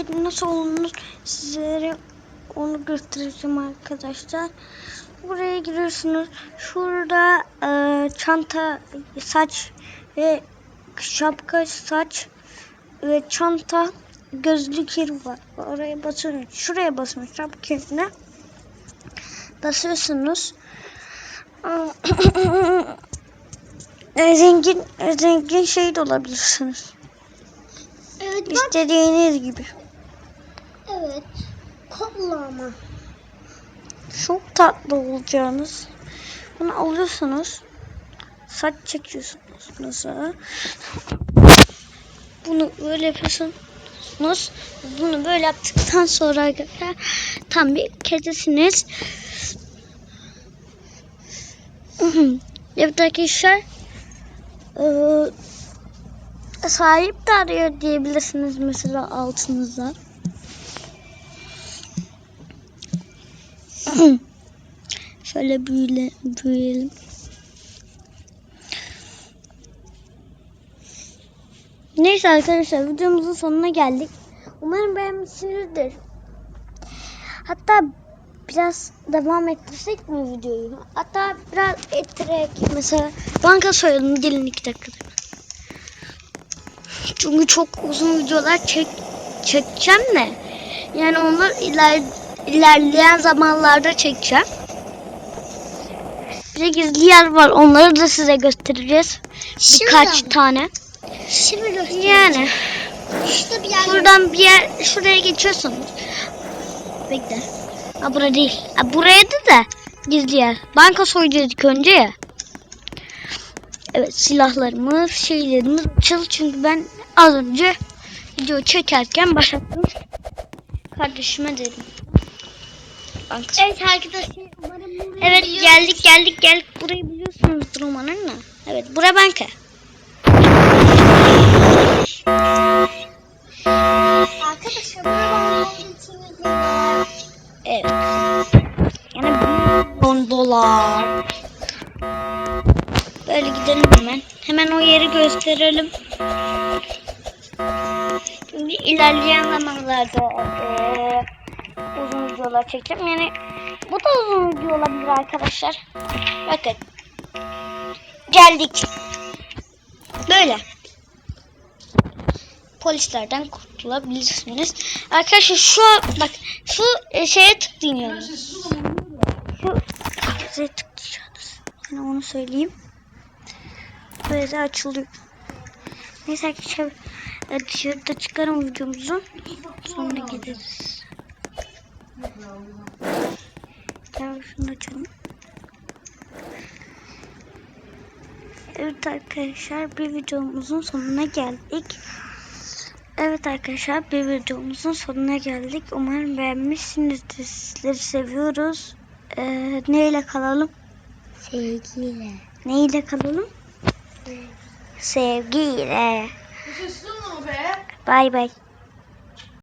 şekilde nasıl olunur sizlere onu göstereceğim arkadaşlar. Buraya giriyorsunuz. Şurada e, çanta, saç ve şapka, saç ve çanta gözlük yeri var. Oraya basıyorsunuz. Şuraya basıyorsunuz. Şapka yerine basıyorsunuz. Zengin zengin şey de olabilirsiniz. Evet bak. İstediğiniz gibi. Evet. Kollama. Çok tatlı olacağınız. Bunu alıyorsunuz. Saç çekiyorsunuz mesela. Bunu böyle yapıyorsunuz. Bunu böyle yaptıktan sonra arkadaşlar tam bir kedisiniz. Evet arkadaşlar eee, sahip de arıyor diyebilirsiniz mesela altınızda. Şöyle büyüle, büyüyelim. Neyse arkadaşlar videomuzun sonuna geldik. Umarım beğenmişsinizdir. Hatta biraz devam ettirsek mi videoyu? Hatta biraz ettirerek mesela banka soyalım gelin iki dakikada. Çünkü çok uzun videolar çek çekeceğim de. Yani onlar iler, ilerleyen zamanlarda çekeceğim. Bir de gizli yer var. Onları da size göstereceğiz. Birkaç Şimdi, tane. şimdi göstereceğim. Yani İşte bir yer. şuradan bir yer şuraya geçiyorsunuz. Bekle. Ha bura değil. Ha buraya da da gizli yer. Banka soyacaktık önce ya. Evet silahlarımız, şeylerimiz açıl çünkü ben az önce video çekerken başlattım. Kardeşime dedim. Banka Evet arkadaşlar umarım Evet geldik geldik geldik. Burayı biliyorsunuzdur umarım da. Evet bura banka. Arkadaşlar buradan geçtiğimizde Evet. Yani 1 milyon dolar. Böyle gidelim hemen. Hemen o yeri gösterelim. Şimdi ilerleyen zamanlarda uzun videolar çekeceğim. Yani bu da uzun video olabilir arkadaşlar. Bakın. Geldik. Böyle. Polislerden kurtulabilirsiniz. Arkadaşlar şu bak şu e, şeye tıklıyorsunuz. Şu şeye tıklayacaksınız. Yani onu söyleyeyim. Böyle açılıyor. Neyse arkadaşlar e, dışarıda çıkarım videomuzu. Sonra gideriz. Gel şunu açalım. Evet arkadaşlar bir videomuzun sonuna geldik. Evet arkadaşlar bir videomuzun sonuna geldik. Umarım beğenmişsinizdir. Sizleri seviyoruz. Ee, neyle kalalım? Sevgiyle. Neyle kalalım? Sevgiyle. Bay bay.